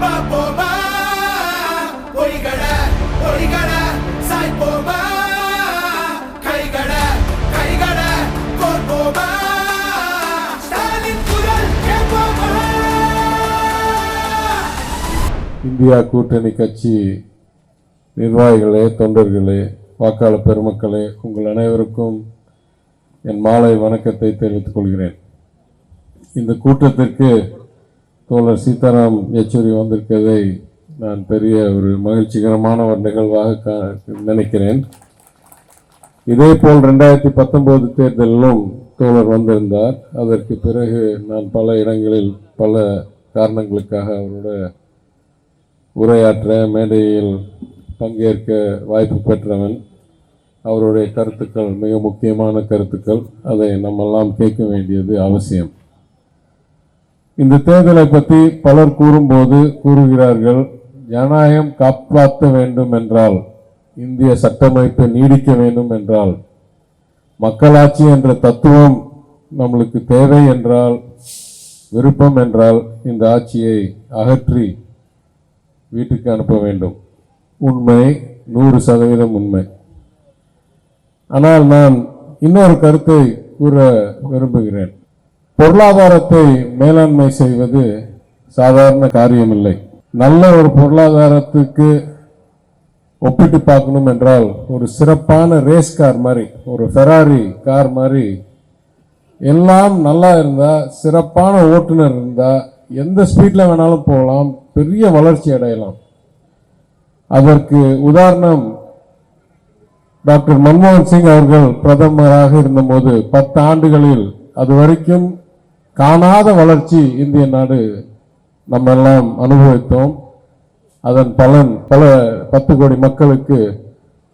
பாப்போமா சாய்ப்போமா? கோர்ப்போமா? இந்தியா கூட்டணி கட்சி நிர்வாகிகளே தொண்டர்களே வாக்காளர் பெருமக்களே உங்கள் அனைவருக்கும் என் மாலை வணக்கத்தை தெரிவித்துக் கொள்கிறேன். இந்த கூட்டத்திற்கு தோழர் சீதாராம் யெச்சூரி வந்திருக்கதை நான் பெரிய ஒரு மகிழ்ச்சிகரமான ஒரு நிகழ்வாக கா- நினைக்கிறேன். இதேபோல் ரெண்டாயிரத்தி பத்தொம்போது தேர்தலிலும் தோழர் வந்திருந்தார். அதற்கு பிறகு நான் பல இடங்களில் பல காரணங்களுக்காக அவரோட உரையாற்ற மேடையில் பங்கேற்க வாய்ப்பு பெற்றவன். அவருடைய கருத்துக்கள் மிக முக்கியமான கருத்துக்கள். அதை நம்மெல்லாம் கேட்க வேண்டியது அவசியம். இந்த தேர்தலை பற்றி பலர் கூறும்போது கூறுகிறார்கள் ஜனநாயகம் காப்பாற்ற வேண்டும் என்றால் இந்திய சட்டமைப்பை நீடிக்க வேண்டும் என்றால் மக்களாட்சி என்ற தத்துவம் நம்மளுக்கு தேவை என்றால் விருப்பம் என்றால் இந்த ஆட்சியை அகற்றி வீட்டுக்கு அனுப்ப வேண்டும். உண்மை நூறு சதவீதம் உண்மை. ஆனால் நான் இன்னொரு கருத்தை கூற விரும்புகிறேன். பொருளாதாரத்தை மேலாண்மை செய்வது சாதாரண காரியமில்லை. நல்ல ஒரு பொருளாதாரத்துக்கு ஒப்பிட்டு பார்க்கணும் என்றால் ஒரு சிறப்பான ரேஸ் கார் மாதிரி ஒரு ஃபெராரி கார் மாதிரி எல்லாம் நல்லா இருந்தால் சிறப்பான ஓட்டுநர் இருந்தால் எந்த ஸ்பீடில் வேணாலும் போகலாம் பெரிய வளர்ச்சி அடையலாம். அதற்கு உதாரணம் டாக்டர் மன்மோகன் சிங் அவர்கள் பிரதமராக இருந்தபோது பத்து ஆண்டுகளில் அது வரைக்கும் காணாத வளர்ச்சி இந்திய நாடு நம்ம எல்லாம் அனுபவித்தோம். அதன் பலன் பல பத்து கோடி மக்களுக்கு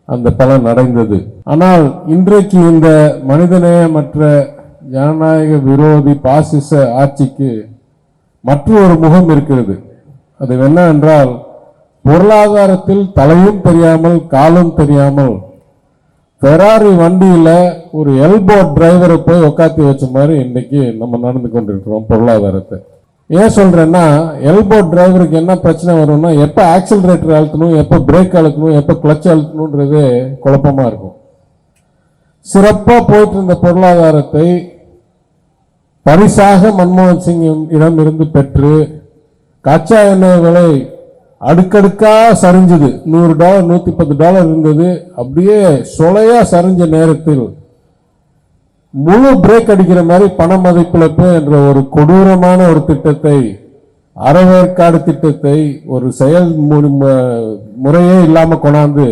அந்த பலன் அடைந்தது. ஆனால் இன்றைக்கு இந்த மனிதநேயமற்ற ஜனநாயக விரோதி பாசிச ஆட்சிக்கு மற்றொரு முகம் இருக்கிறது. அது என்ன என்றால் பொருளாதாரத்தில் தலையும் தெரியாமல் காலும் தெரியாமல் ஃபெராரி வண்டியில் ஒரு எல்போ டிரைவரை போய் உக்காத்தி வச்ச மாதிரி இன்னைக்கு நம்ம நடந்து கொண்டிருக்கிறோம் பொருளாதாரத்தை. ஏன் சொல்கிறேன்னா எல்போ டிரைவருக்கு என்ன பிரச்சனை வரும்னா எப்போ ஆக்சிலரேட்டர் அழுத்தணும் எப்போ பிரேக் அழுத்தணும் எப்போ கிளச் அழுத்தணுன்றது குழப்பமா இருக்கும். சிறப்பாக போயிட்டு இருந்த பொருளாதாரத்தை பரிசாக மன்மோகன் சிங் இடம் இருந்து பெற்று கச்சா எண்ணெய் விலை அடுக்கடுக்கா சரிஞ்சது. நூறு டாலர் நூத்தி பத்து டாலர் இருந்தது. அப்படியே சொலையா சரிஞ்ச நேரத்தில் முழு பிரேக் அடிக்கிற மாதிரி பண மதிப்பிழப்பு என்ற ஒரு கொடூரமான ஒரு திட்டத்தை அறவேற்காடு திட்டத்தை ஒரு செயல் முறையே இல்லாம கொண்டாந்து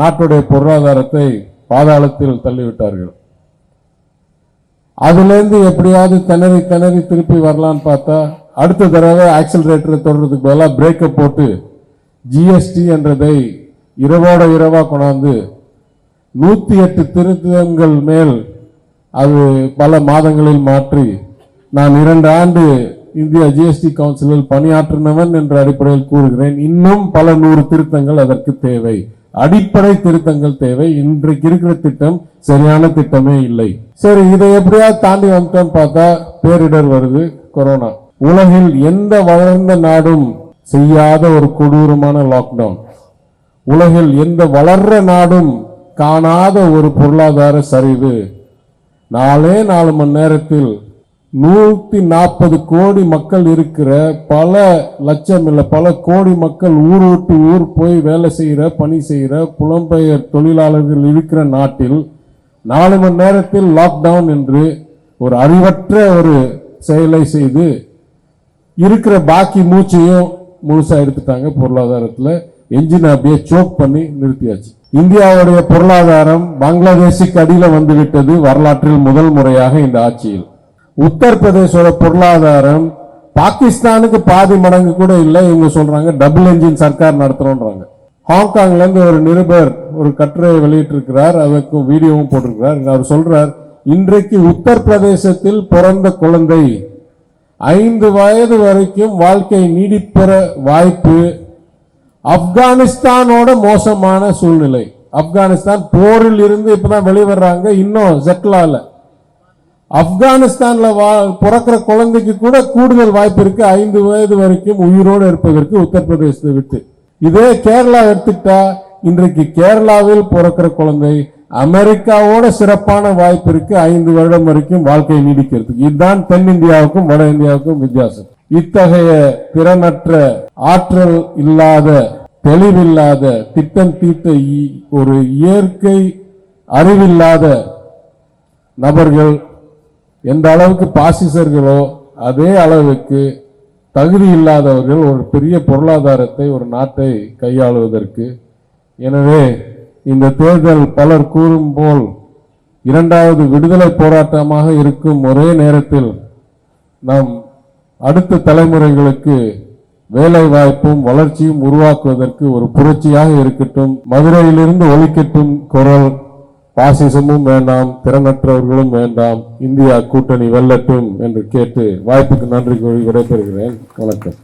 நாட்டுடைய பொருளாதாரத்தை பாதாளத்தில் தள்ளிவிட்டார்கள். அதுல இருந்து எப்படியாவது திணறி திணறி திருப்பி வரலான்னு பார்த்தா அடுத்த தடவை ஆக்சிலரேட்டரை தொடர்றதுக்கு பதிலாக பிரேக்கை போட்டு ஜிஎஸ்டி என்றதை இரவோட இரவாக கொண்டாந்து நூற்றி எட்டு திருத்தங்கள் மேல் அது பல மாதங்களில் மாற்றி நான் இரண்டு ஆண்டு இந்திய ஜிஎஸ்டி கவுன்சிலில் பணியாற்றினவன் என்ற அடிப்படையில் கூறுகிறேன். இன்னும் பல நூறு திருத்தங்கள் அதற்கு தேவை. அடிப்படை திருத்தங்கள் தேவை. இன்றைக்கு இருக்கிற திட்டம் சரியான திட்டமே இல்லை. சரி இதை எப்படியாவது தாண்டி வந்துட்டோம்னு பார்த்தா பேரிடர் வருது கொரோனா. உலகில் எந்த வளர்ந்த நாடும் செய்யாத ஒரு கொடூரமான லாக்டவுன் உலகில் எந்த வளர்ற நாடும் காணாத ஒரு பொருளாதார சரிவு. நாலே நாலு மணி நேரத்தில் நூற்றி நாற்பது கோடி மக்கள் இருக்கிற பல லட்சம் இல்லை பல கோடி மக்கள் ஊர் விட்டு ஊர் போய் வேலை செய்கிற பணி செய்கிற புலம்பெயர் தொழிலாளர்கள் இருக்கிற நாட்டில் நாலு மணி நேரத்தில் லாக்டவுன் என்று ஒரு அறிவற்ற ஒரு செயலை செய்து இருக்கிற பாக்கி மூச்சையும் முழுசாக எடுத்துட்டாங்க. பொருளாதாரத்தில் என்ஜின் அப்படியே சோக் பண்ணி நிறுத்தியாச்சு. இந்தியாவுடைய பொருளாதாரம் பங்களாதேஷுக்கு அடியில் வந்துவிட்டது வரலாற்றில் முதல் முறையாக இந்த ஆட்சியில். உத்தரப்பிரதேசோட பொருளாதாரம் பாகிஸ்தானுக்கு பாதி மடங்கு கூட இல்லை. இவங்க சொல்றாங்க டபுள் என்ஜின் சர்க்கார் நடத்துறோன்றாங்க ஹாங்காங்ல இருந்து ஒரு நிருபர் ஒரு கட்டுரையை வெளியிட்டிருக்கிறார். அதற்கும் வீடியோவும் போட்டிருக்கிறார். அவர் சொல்றார் இன்றைக்கு உத்தரப்பிரதேசத்தில் பிறந்த குழந்தை ஐந்து வயது வரைக்கும் வாழ்க்கை நீடிப்பெற வாய்ப்பு ஆப்கானிஸ்தானோட மோசமான சூழ்நிலை. ஆப்கானிஸ்தான் போரில் இருந்து இப்பதான் வெளிவர்றாங்க இன்னும் செட்டில் ஆப்கானிஸ்தான்ல வா- பிறக்கிற குழந்தைக்கு கூட கூடுதல் வாய்ப்பு இருக்கு. ஐந்து வயது வரைக்கும் உயிரோடு இருப்பதற்கு உத்தரப்பிரதேசத்தை விட்டு. இதே கேரளா எடுத்துக்கிட்டா இன்றைக்கு கேரளாவில் பிறக்கிற குழந்தை அமெரிக்காவோட சிறப்பான வாய்ப்பு இருக்கு. ஐந்து வருடம் வரைக்கும் வாழ்க்கையை நீடிக்கிறதுக்கு. இதுதான் தென்னிந்தியாவுக்கும் வட இந்தியாவுக்கும் வித்தியாசம். இத்தகைய திறனற்ற ஆற்றல் இல்லாத தெளிவில்லாத திட்டம் தீட்ட இ- ஒரு இயற்கை அறிவில்லாத நபர்கள் எந்த அளவுக்கு பாசிசர்களோ அதே அளவுக்கு தகுதி இல்லாதவர்கள் ஒரு பெரிய பொருளாதாரத்தை ஒரு நாட்டை கையாளுவதற்கு. எனவே இந்த தேர்தல் பலர் கூறும் போல் இரண்டாவது விடுதலை போராட்டமாக இருக்கும் ஒரே நேரத்தில் நாம் அடுத்த தலைமுறைகளுக்கு வேலை வாய்ப்பும் வளர்ச்சியும் உருவாக்குவதற்கு ஒரு புரட்சியாக இருக்கட்டும். மதுரையிலிருந்து ஒழிக்கட்டும் குரல் பாசிசமும் வேண்டாம் திறனற்றவர்களும் வேண்டாம். இந்தியா கூட்டணி வெல்லட்டும் என்று கேட்டு வாய்ப்புக்கு நன்றி கூறி விடைபெறுகிறேன். வணக்கம்.